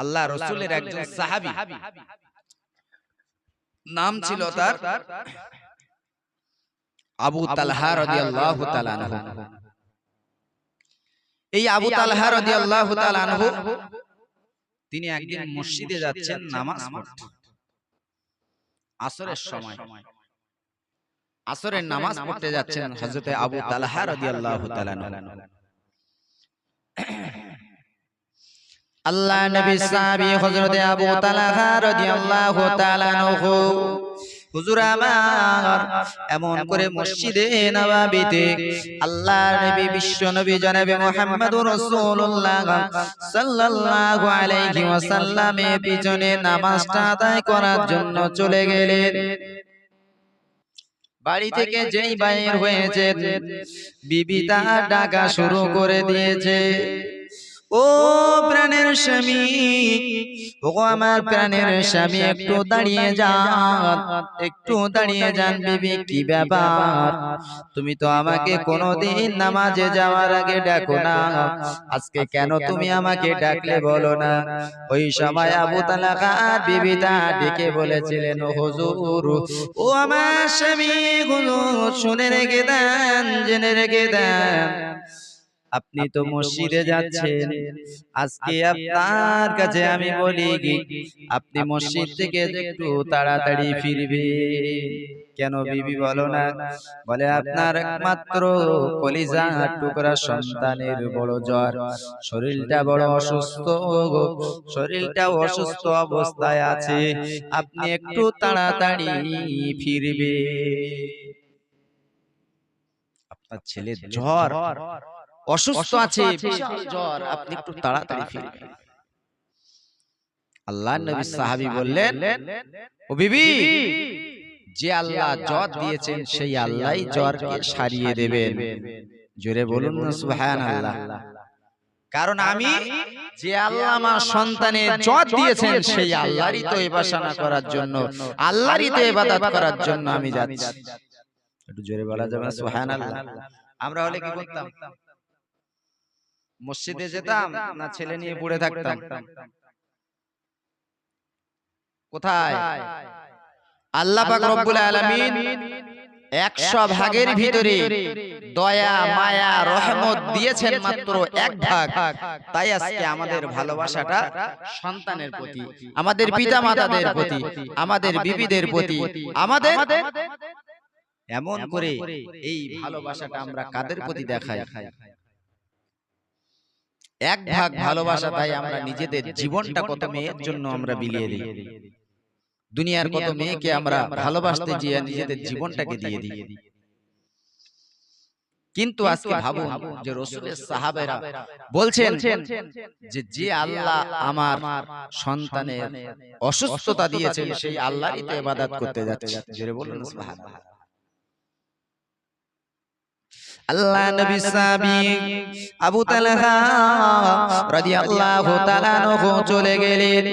আল্লাহ রসুলের একজন সাহাবী। নাম ছিল তার আবু তালহা রাদিয়াল্লাহু তাআলা আনহু। এই আবু তালহা রাদিয়াল্লাহু তাআলা আনহু তিনি একদিন মসজিদে যাচ্ছেন নামাজ পড়তে। আসরের সময়। আসরের নামাজ পড়তে যাচ্ছেন হযরতে আবু তালহা রাদিয়াল্লাহু তাআলা আনহু। আল্লাহ নবী সাহাবী হযরত আবু তালহা রাদিয়াল্লাহু তাআলা আনহু। হুজুর আমার, এমন করে মসজিদে নবাবিতে আল্লাহ নবী, বিশ্ব নবী জনাবে মুহাম্মদুর রাসূলুল্লাহ সাল্লাল্লাহু আলাইহি ওয়াসাল্লামের পিছনে নামাজটা আদায় করার জন্য চলে গেলেন। বাড়ি থেকে যেই বাইর হয়েছে বিবি তার ডাকা শুরু করে দিয়েছে। ও প্রাণের স্বামী, ও আমার প্রাণের স্বামী, একটু দাঁড়িয়ে যান, একটু দাঁড়িয়ে যান বিবি, কি ব্যাপার? তুমি তো আমাকে কোনোদিন নামাজে যাওয়ার আগে ডাকো না। আজকে কেন তুমি আমাকে ডাকলে বলো না? ওই সময় আবু তালাকা বিবি তা ডেকে বলেছিলেন, "ও হুজুর, ও আমার স্বামী গুলো শুনে রেখে দেন, জেনে রেখে দেন। আপনি তো মসজিদে যাচ্ছেন। আজকে আপনার কাছে আমি বলি আপনি মসজিদ থেকে একটু তাড়াতাড়ি ফিরবে। কেন বিবি বলো না? বলে আপনার একমাত্র কলিজা টুকরা সন্তানের বড় জ্বর। শরীরটা বড় অসুস্থ গো। শরীরটা অসুস্থ অবস্থায় আছে। আপনি একটু তাড়াতাড়ি ফিরবে। আপনার ছেলে জ্বর। অসুস্থ আছে জ্বর আপনি একটু তাড়াতাড়ি ফিরবেন আল্লাহ নবী সাহাবী বললেন ও বিবি যে আল্লাহ জ্বর দিয়েছেন সেই আল্লাহই জ্বরকে সারিয়ে দেবেন। জোরে বলুন না সুবহানাল্লাহ। কারণ আমি যে আল্লাহ আমার সন্তানের জ্বর দিয়েছেন সেই আল্লাহরই তো ইবাসানা করার জন্য আল্লাহরই তো ইবাদত করার জন্য আমি যাচ্ছি। একটু জোরে বলা যাবে না সুবহানাল্লাহ। আমরা হলে কি করতাম? মসজিদে যেতাম না ছেলে নিয়ে পড়ে থাকতাম। কোথায়? আল্লাহ পাক রব্বুল আলামিন 100 ভাগের ভিতরে দয়া মায়া রহমত দিয়েছেন মাত্র এক ভাগ। তাই আজকে আমাদের ভালোবাসাটা সন্তানের প্রতি আমাদের পিতা মাতাদের প্রতি আমাদের বিবিদের প্রতি আমাদের এমন করে এই ভালোবাসাটা আমরা কাদের প্রতি দেখাই? এক ভাগ ভালোবাসা তাই আমরা নিজেদের জীবনটা কত মেয়ের জন্য আমরা বিলিয়ে দিই। দুনিয়ার কত মেয়েকে আমরা ভালোবাসতে গিয়ে নিজেদের জীবনটাকে দিয়ে দিই। কিন্তু আজকে ভাবুন যে রসুলের সাহাবেরা বলছেন যে যে আল্লাহ আমার সন্তানের অসুস্থতা দিয়েছেন সেই আল্লাহরই তো ইবাদত করতে যাচ্ছে। জোরে বলুন সুবহানাল্লাহ। আল্লাহ নবী সাহাবী আবু তালহা রাদিয়াল্লাহু তাআলা আনহু চলে গেলেন।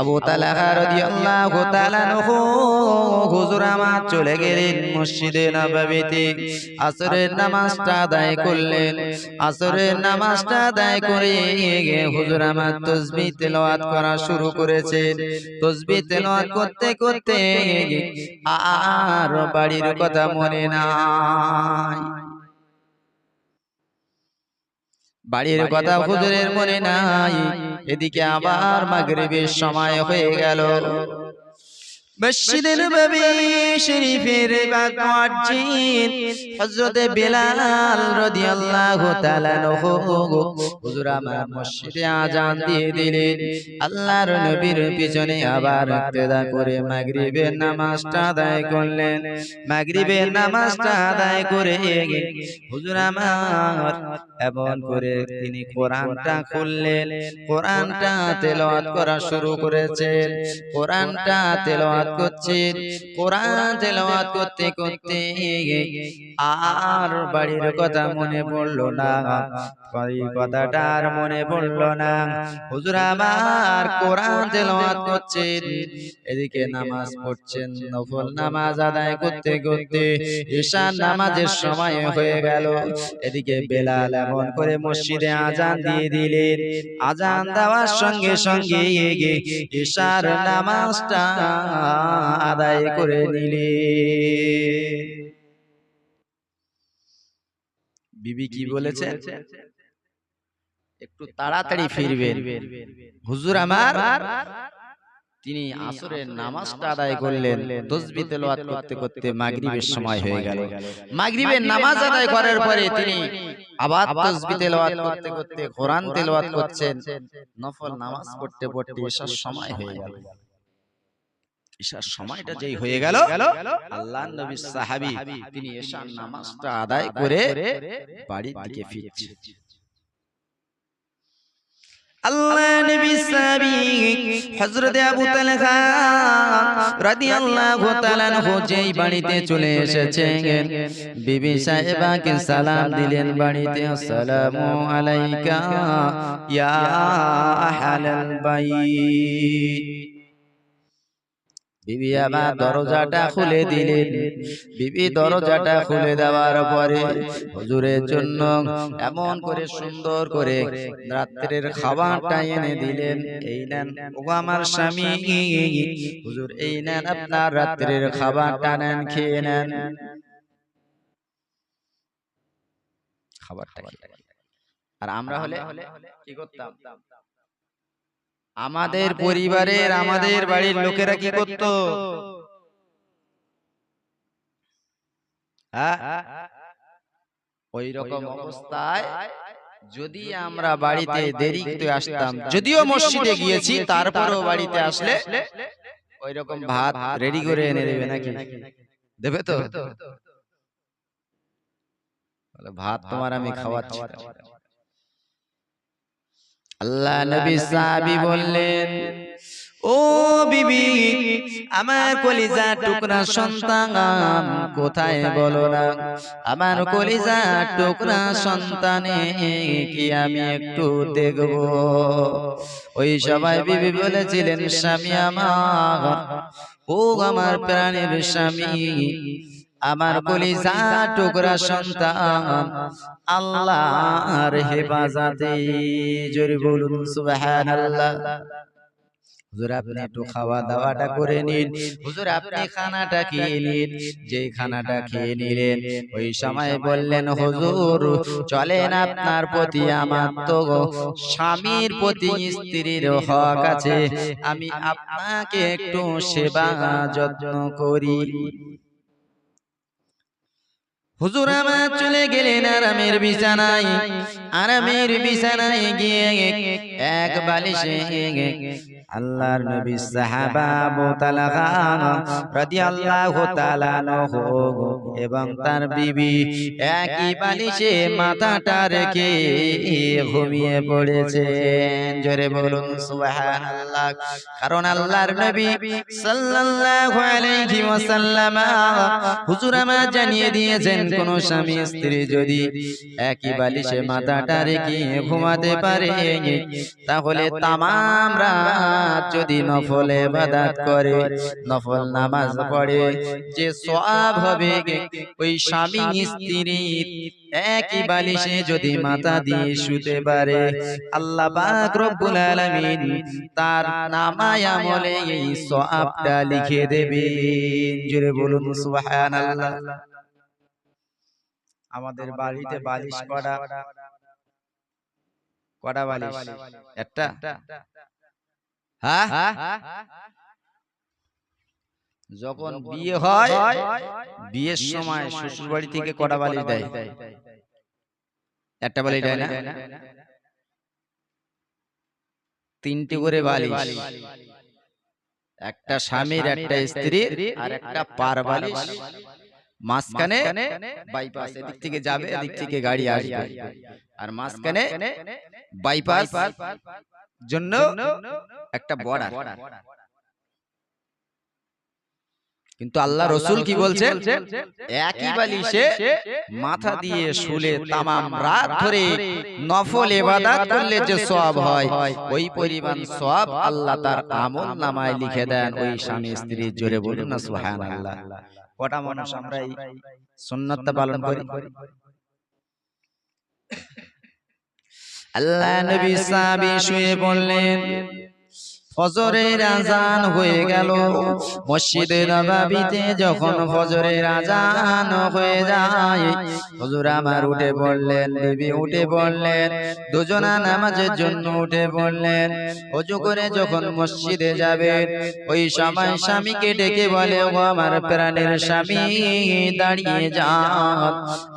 আবু তালহা রাদিয়াল্লাহু তাআলা আনহু হুজুর আমার চলে গেলেন মসজিদে নববীতে। আসরের নামাজটা আদায় করলেন। আসরের নামাজটা আদায় করে হুজুর আমার তাসবিহ তেলাওয়াত করা শুরু করেছেন। তাসবিহ তেলাওয়াত করতে করতে আর বাড়ির কথা মনে নাই। বাড়ির কথা হুজুরের মনে নাই। এদিকে আবার মাগরিবের সময় হয়ে গেল। মসজিদের নববী শরীফের মুয়াজ্জিন হযরতে বেলাল রাদিয়াল্লাহু তাআলা নহু। হুজুর আমার মসজিদে আজান দিয়ে দিলেন। আল্লাহর নবীর পিছনে আবার ইক্তেদা করে মাগরিবের নামাজটা আদায় করলেন। মাগরিবের নামাজটা আদায় করে হুজুর আমার এমন করে তিনি কোরআনটা খুললেন। কোরআনটা তেলাওয়াত করা শুরু করেছেন। কোরআনটা তেলাওয়াত তেলাওয়াত করছেন কোরআন তেলাওয়াত করতে করতে আর বাড়ির কথা মনে পড়ল না। বাড়ির কথাটা আর মনে পড়ল না। হুজুর আমার কোরআন তেলাওয়াত করছেন এদিকে নামাজ পড়ছেন নফল নামাজ আদায় করতে করতে ঈশান নামাজের সময় হয়ে গেল। এদিকে বেলাল এমন করে মসজিদে আজান দিয়ে দিলেন। আজান দেওয়ার সঙ্গে সঙ্গে ঈশার নামাজটা আদায় করে নিলে বিবি কি বলেছে একটু তাড়াতাড়ি ফিরবেন। হুজুর আমার তিনি আসরের নামাজটা আদায় করলেন। তসবি তেলাওয়াত করতে করতে মাগরিবের সময় হয়ে গেল। মাগরিবের নামাজ আদায় করার পরে তিনি আবার তসবি তেলাওয়াত করতে করতে কোরআন তেলাওয়াত করছেন। নফল নামাজ পড়তে পড়তে ঈশার সময় হয়ে গেল। ঈশার সময়টা যেই হয়ে গেল আল্লাহ নবী সাহাবী তিনি ঈশার নামাজটা আদায় করে বাড়ির দিকে ফিরছে। আল্লাহ নবী সাহাবী হযরত আবু তালহা রাদিয়াল্লাহু তাআলা আনহু যেই বাড়িতে চলে এসেছেন। বিবি সাহেবাকে সালাম দিলেন বাড়িতে আসসালামু আলাইকা ইয়া আহলাল বাইত। বিবি আমার দরজাটা খুলে দিলেন। বিবি দরজাটা খুলে দেওয়ার পরে হুজুরের জন্য এমন করে সুন্দর করে রাত্রের খাবারটা এনে দিলেন। এই নেন ও আমার স্বামী। হুজুর এই নেন আপনার রাত্রের খাবারটা নেন খেয়ে নেন। খাবারটা আর আমরা হলে কি করতাম? আমাদের পরিবারের আমাদের বাড়ির লোকেরা কি করত? ওই রকম অবস্থায় যদি আমরা বাড়িতে দেরিতে আসতাম যদিও মসজিদে গিয়েছি তারপরেও বাড়িতে আসলে ওই রকম ভাত রেডি করে এনে দেবে নাকি? দেবে তো? ভাত তোমার আমি খাওয়াচ্ছি। আল্লাহ নবী সাহাবী বললেন ও বিবি আমার কলিজা টুকরা সন্তান কোথায় বলো না? আমার কলিজা টুকরা সন্তানে কি আমি একটু দেখব? ওই সবাই বিবি বলেছিলেন স্বামী আমার ও আমার প্রাণের স্বামী। আমার কলিজা টুকরা সন্তান আল্লাহর হেফাজতে জোরে বলুন সুবহানাল্লাহ। হুজুর আপনি একটু খাওয়া দাওয়াটা করে নিন। হুজুর আপনি খানাটা খেয়ে নিন। যে খানাটা খেয়ে নিলেন ওই সময় বললেন হুজুর চলেন আপনার প্রতি আমার তো স্বামীর প্রতি স্ত্রীর হক আছে। আমি আপনাকে একটু সেবা যত্ন করি। হুজুর আমার চলে গেলেন আরামের বিছানায়। আরামের বিছানায় গিয়ে এক বালিশে আল্লাহর নবী সাহাবা আবু তালহা রাদিয়াল্লাহু তাআলা আনহু এবং তার বিবি একই বালিশে মাথাটা রেখে ঘুমিয়ে পড়েছেন। জোরে বলুন সুবহানাল্লাহ। কারণ আল্লাহর নবী সাল্লাল্লাহু আলাইহি ওয়াসাল্লাম হুজুর আমার জানিয়ে দিয়েছেন কোন স্বামী স্ত্রী যদি একই বালিশে মাথাটা রেখে ঘুমাতে পারে তাহলে তামাম রাত যদি নফল ইবাদত করে নফল নামাজ পড়ে যে সওয়াব হবে ওই স্বামী স্ত্রীর একই বালিশে যদি মাথা দিয়ে শুতে পারে আল্লাহ পাক রব্বুল আলামিন তার নামায় আমলে এই সওয়াবটা লিখে দেবে জোরে বলুন সুবহানাল্লাহ। আমাদের বাড়িতে বালিশ করা কটা বালিশ। একটা। হ্যাঁ? যখন বিয়ে হয় বিয়ের সময় শ্বশুর বাড়ি থেকে কটা বালিশ দেয়? একটা বালিশ দেয় না? তিনটে করে বালিশ একটা স্বামীর একটা স্ত্রীর আর একটা পার বালিশ মাঝখানে বাইপাস এদিক থেকে যাবে এদিক থেকে গাড়ি আসবে। আর মাঝখানে বাইপাস জন্য একটা বর্ডার কিন্তু আল্লাহ রসুল কি বলছেন একই বালিশে মাথা দিয়ে শুলে তামাম রাত ধরে নফল এবাদাত করলে যে সওয়াব হয় ওই পরিমাণ সওয়াব আল্লাহ তার আমল নামায় লিখে দেন ওই স্বামী স্ত্রীর জোরে বলুন না সুবহানাল্লাহ। কটা মানুষ আমরা এই সুন্নাতটা পালন করি? আল্লাহ নবী সাহাবী শুয়ে বললেন ফজরের আজান হয়ে গেল। মসজিদে নবাবিতে যখন ফজরের আজান হয়ে যায় হুজুর আমার উঠে পড়লেন বিবি উঠে পড়লেন দুজনা নামাজের জন্য উঠে পড়লেন অজু করে যখন মসজিদে যাবেন ওই সময় স্বামীকে ডেকে বলে ও আমার প্রাণের স্বামী দাঁড়িয়ে যান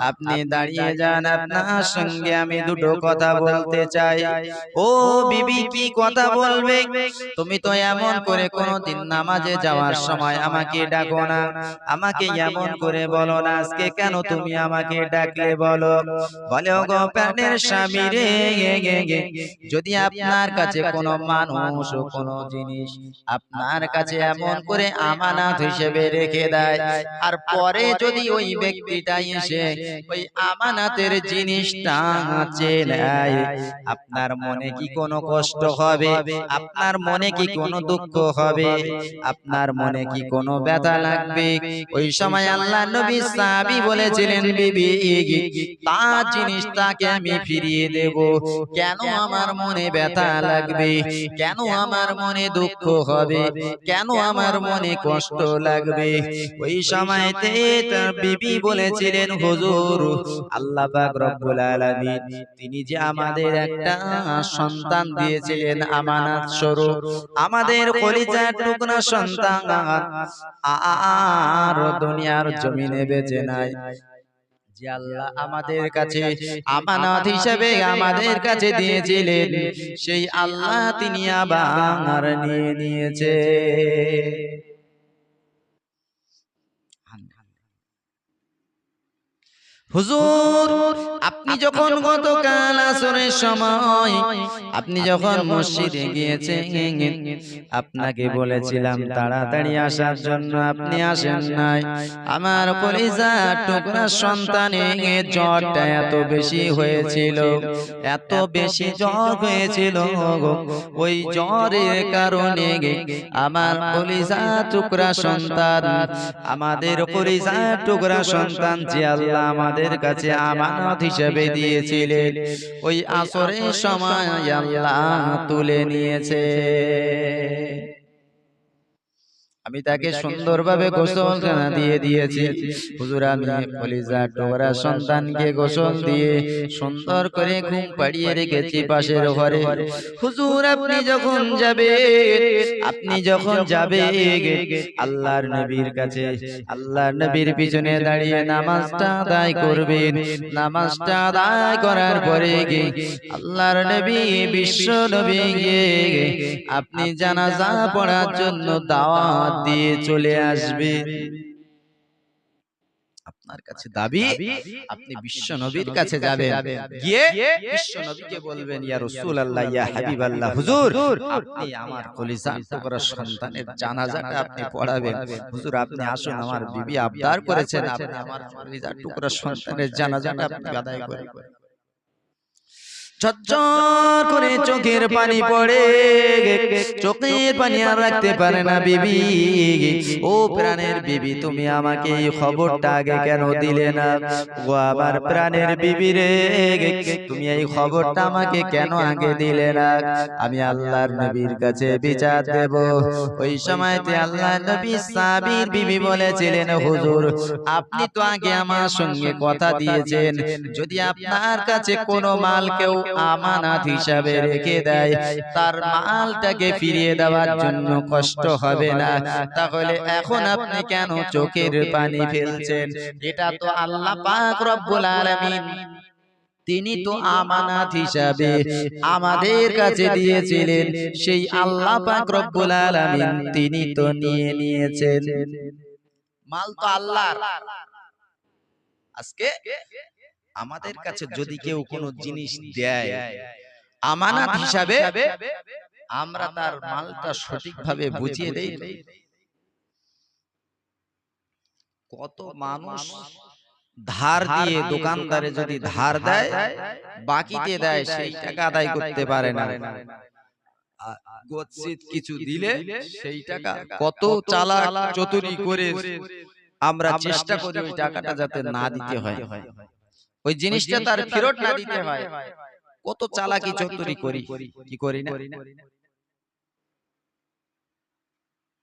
আপনি দাঁড়িয়ে যান আপনার সঙ্গে আমি দুটো কথা বলতে চাই। ও বিবি কি কথা বলবে? তুমি তো এমন করে কোনোদিন নামাজে যাওয়ার সময় আমাকে ডাকো না। আমাকে এমন করে বলো না আজকে কেন তুমি আমাকে ডাকলে বলো? বলে? গো প্রাণের স্বামী রে যদি আপনার কাছে কোনো মানুষ ও কোনো জিনিস আপনার কাছে এমন করে আমানত হিসেবে রেখে দেয় আর পরে যদি ওই ব্যক্তিটা এসে ওই আমানাতের জিনিসটা চেয়ে নেয় আপনার মনে কি কোনো কষ্ট হবে? আপনার মনে কি কোনো দুঃখ হবে? আপনার মনে কি কোনো ব্যথা লাগবে? ওই সময় আল্লাহ নবী সাহাবী বলেছিলেন বিবি তার জিনিসটাকে আমি ফিরিয়ে দেব? কেন আমার মনে ব্যথা লাগবে? কেন আমার মনে দুঃখ হবে? কেন আমার মনে কষ্ট লাগবে? ওই সময়তে তার বিবি বলেছিলেন হুজুর আল্লাহ পাক রব্বুল আলামিন তিনি যে আমাদের একটা সন্তান দিয়েছিলেন আমানত স্বরূপ আমাদের কলিজার টুকরা সন্তান আর দুনিয়ার জমিনে বেঁচে নাই। যে আল্লাহ আমাদের কাছে আমানত হিসেবে আমাদের কাছে দিয়েছিলেন সেই আল্লাহ তিনি আবার নিয়ে নিয়েছে। হুজুর আপনি যখন গতকাল আসরের সময় আপনি যখন মসজিদে গিয়েছেন আপনাকে বলেছিলাম তাড়াতাড়ি আসার জন্য আপনি আসেন নাই। আমার কলিজা টুকরা সন্তানের জ্বরটা এত বেশি হয়েছিল। এত বেশি জ্বর হয়েছিল ওই জ্বরের কারণে আমার কলিজা টুকরা সন্তান আমাদের কলিজা টুকরা সন্তান যে আল্লাহ আমাদের কাছে আমানত হিসেবে দিয়েছিলেন। ওই আসরের সময় আল্লাহ তুলে নিয়েছে। আমি তাকে সুন্দরভাবে গোসল জানা দিয়ে দিয়েছি। হুজুর আমি কলিজা টোকরা সন্তানকে গোসল দিয়ে সুন্দর করে ঘুম পাড়িয়ে রেখেছি পাশের ঘরে। হুজুর আপনি যখন যাবে আপনি যখন যাবে আল্লাহর নবীর কাছে। আল্লাহর নবীর পিছনে দাঁড়িয়ে নামাজটা আদায় করবেন। নামাজটা আদায় করার পরে গে আল্লাহর নবী বিশ্ব নবী আপনি জানাজা পড়ার জন্য দাওয়াত দিয়ে চলে আসবে। আপনার কাছে দাবি আপনি বিশ্ব নবীর কাছে যাবেন। গিয়ে বিশ্ব নবীকে বলবেন ইয়া রাসূলুল্লাহ ইয়া হাবিবাল্লাহ হুজুর আপনি আমার কলিজার টুকরা সন্তানের জানাজাটা আপনি পড়াবেন। হুজুর আপনি আসুন আমার বিবি আবদার করেছেন। আপনি আমার কলিজার টুকরা সন্তানের জানাজাটা আপনি আদায় করেন। ঝরঝর করে চোখের পানি পড়ে চোখের পানি আর রাখতে পারে না বিবি। ও প্রাণের বিবি তুমি আমাকে এই খবরটা আগে কেন দিলে না? ও আমার প্রাণের বিবি রে তুমি এই খবরটা আমাকে কেন আগে দিলে না? আমি আল্লাহর নবীর কাছে বিচার দেব। ওই সময়তে আল্লাহ নবী সাবির বিবি বলেছিলেন হুজুর আপনি তো আগে আমার সঙ্গে কথা দিয়েছেন। যদি আপনার কাছে কোনো মাল কেউ আমানত হিসাবে রেখে দেয়। তার মালটাকে ফিরিয়ে দেওয়ার জন্য কষ্ট হবে না। তাহলে এখন আপনি কেন চোখের পানি ফেলছেন? এটা তো আল্লাহ পাক রব্বুল আলামিন তিনি তো আমানত হিসাবে আমাদের কাছে দিয়েছিলেন। সেই আল্লাহ পাক রব্বুল আলামিন তিনি তো নিয়ে নিয়েছেন। মাল তো আল্লাহর। আজকে আমাদের কাছে যদি কেউ কোনো জিনিস দেয় আমানত হিসাবে আমরা তার মালটা সঠিকভাবে বুঝিয়ে দেই। কত মানুষ ধার দিয়ে দোকানদারে যদি ধার দেয় বাকিতে দেয় সেই টাকা আদায় করতে পারে না। গচ্ছিত কিছু দিলে সেই টাকা কত চালাক চতুরি করে আমরা চেষ্টা করি ওই টাকাটা যাতে না দিতে হয়। ওই জিনিসটা তার ফেরত না দিতে হয়। কত চালাকি চতুরি করি কি করি না?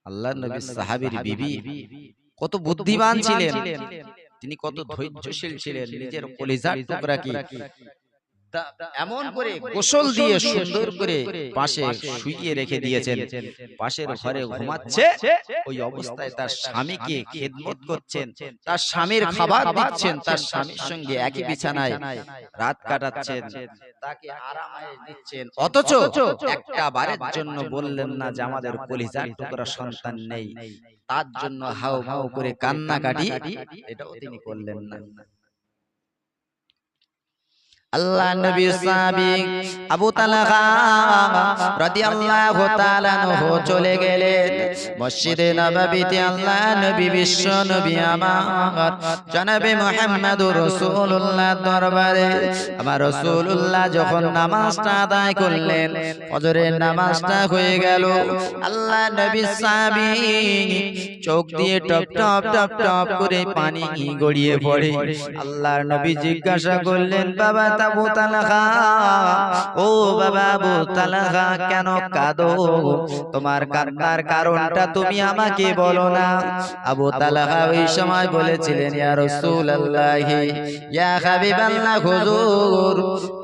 আল্লাহ নবী সাহাবীর বিবি কত বুদ্ধিমান ছিলেন। তিনি কত ধৈর্যশীল ছিলেন। নিজের কলিজার টুকরাকে তা- এমন করে গোসল দিয়ে সুন্দর করে পাশে শুইয়ে রেখে দিয়েছেন। পাশের ঘরে ঘুমাচ্ছে ওই অবস্থায় তার স্বামীকে খেদমত করছেন। তার স্বামীর খাবার দিচ্ছেন তার স্বামীর সঙ্গে একই বিছানায় রাত কাটাচ্ছেন তাকে আরামায় দিচ্ছেন। অথচ একটা বারের জন্য বললেন না যে আমাদের কলিজার টুকরা সন্তান নেই। তার জন্য হাউ হাউ করে কান্নাকাটি এটাও তিনি করলেন না। আল্লাহ নবী সাহাবী আবু তালহা রাদিয়াল্লাহু তাআলা আনহু চলে গেলেন। মসজিদে নববীতে আল্লাহ নবী বিশ্ব নবী আমার। জনাবে মুহাম্মদুর রাসূলুল্লাহ দরবারে। আমার রাসূলুল্লাহ যখন নামাজটা আদায় করলেন ফজরের নামাজটা হয়ে গেল। আল্লাহ নবী সাহাবী চোখ দিয়ে টপ টপ টপ টপ করে পানি গড়িয়ে পড়ে। আল্লাহর নবী জিজ্ঞাসা করলেন বাবা তাবু তালাহা ও বাবা আবু কেন কাঁদো? তোমার কান্নার কারণটা তুমি আমাকে বলো না। আবু ওই সময় বলেছিলেন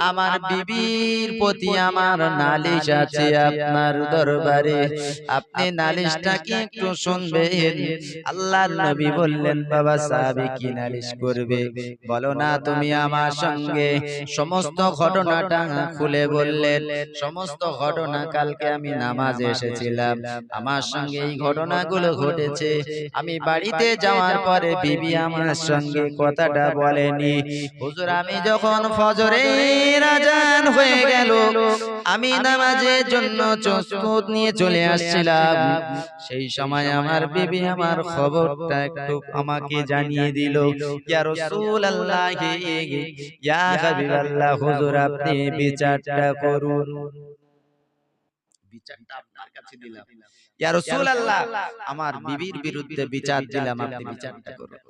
আমার বিবির প্রতি আমার নালিশ আছে আপনার দরবারে। আপনি নালিশটা কি একটু শুনবেন। আল্লাহর নবী বললেন, বাবা, সাহাবী কি নালিশ করবে? বলো না তুমি আমার সঙ্গে। সমস্ত ঘটনাটা খুলে বললেন সমস্ত ঘটনা কালকে আমি নামাজে এসেছিলাম। আমার সঙ্গে এই ঘটনাগুলো ঘটেছে। আমি বাড়িতে যাওয়ার পরে বিবি আমার সঙ্গে কথাটা বলেনি। হুজুর আমি যখন ফজরের আজান হয়ে গেল আমি নামাজের জন্য প্রস্তুত নিয়ে চলে আসছিলাম। সেই সময় আমার বিবি আমার খবরটা একটু আমাকে জানিয়ে দিল ইয়া রাসূলুল্লাহ ইয়া হাবিবাল্লাহ হুজুর আপনি বিচারটা করুন। বিচারটা আপনার কাছে দিলাম। ইয়া রাসূলুল্লাহ আমার বিবির বিরুদ্ধে বিচার দিলাম আপনি বিচারটা করুন।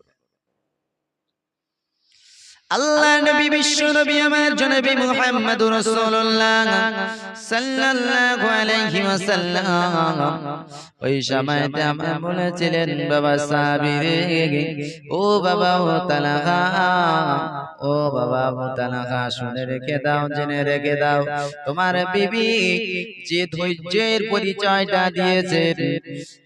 আল্লাহ নবী, বিশ্ব নবী, আমার জনবী মুহাম্মদুর রাসূলুল্লাহ সাল্লাল্লাহু আলাইহি ওয়াসাল্লাম। ওই সময়তে আমার বলেছিলেন, বাবা সাবিরে, ও বাবা ও তালাহা, ও বাবা ও তালাহা, শুনে রেখে দাও, জেনে রেখে দাও, তোমার বিবি যে ধৈর্যের পরিচয়টা দিয়েছে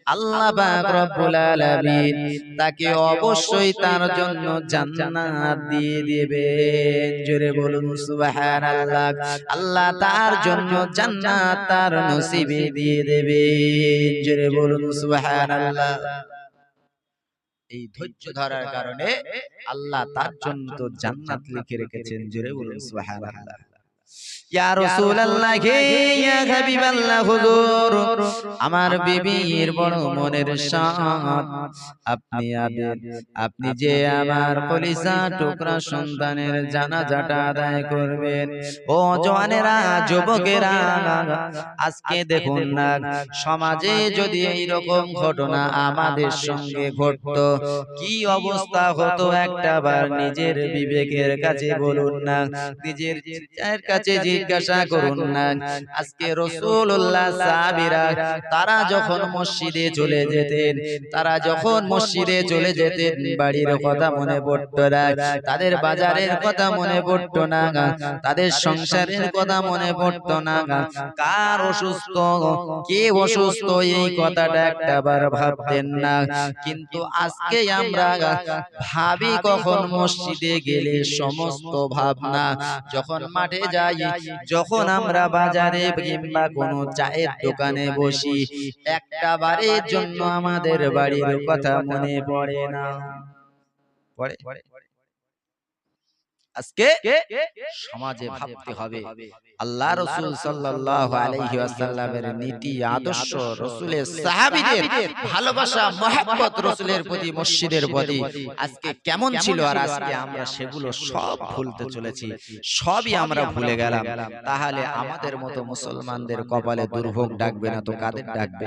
আল্লাহ পাক রব্বুল আলামিন তাকে অবশ্যই তার জন্য জান্নাত দিয়ে দিবেন। জোরে বলুন সুবহানাল্লাহ। আল্লাহ তার জন্য জান্নাত তার নসিবে দিয়ে দেবেন। জোরে বলুন সুবহানাল্লাহ। এই ধৈর্য ধরার কারণে আল্লাহ তার জন্য তো জান্নাত লিখে রেখেছেন। জোরে বলুন সুবহানাল্লাহ। ইয়া রাসূলুল্লাহ ইয়া হাবিবাল্লাহ হুজুর। আমার বিবির বড় মনের সাথ আপনি আবেন আপনি যে আমার কলিজা টুকরা সন্তানের জানাজাটা আদায় করবেন ও জওয়ানেরা যুবকেরা আজকে দেখুন না সমাজে যদি এই রকম ঘটনা আমাদের সঙ্গে ঘটতো কি অবস্থা হতো একটা বার নিজের বিবেকের কাছে বলুন না নিজের চিন্তার কাছে জিজ্ঞাসা করুন না আজকে রসুল্লাহ সাহাবীরা তারা যখন মসজিদে চলে যেতেন তারা যখন মসজিদে চলে যেতেন বাড়ির কথা মনে পড়তো না তাদের বাজারের কথা মনে পড়তো না তাদের সংসারের কথা মনে পড়তো না কার অসুস্থ? কে অসুস্থ? এই কথাটা একটা বার ভাবতেন না। কিন্তু আজকে আমরা ভাবি কখন মসজিদে গেলে সমস্ত ভাবনা যখন মাঠে যাই। যখন আমরা বাজারে কিংবা কোনো চায়ের দোকানে বসি, একটা বারের জন্য আমাদের বাড়ির কথা মনে পড়ে না। পড়ে? আজকে সমাজে ভাবতে হবে। আল্লাহ রসুল আলাইহি ওয়াসাল্লামের নীতি আদর্শ রসুলের সাহাবীদের ভালোবাসা মহব্বত রসুলের প্রতি মসজিদের প্রতি। আজকে কেমন ছিল আর আজকে আমরা সেগুলো সব ভুলতে চলেছি। সবই আমরা ভুলে গেলাম। তাহলে আমাদের মতো মুসলমানদের কপালে দুর্ভোগ ডাকবে না তো কাদের ডাকবে?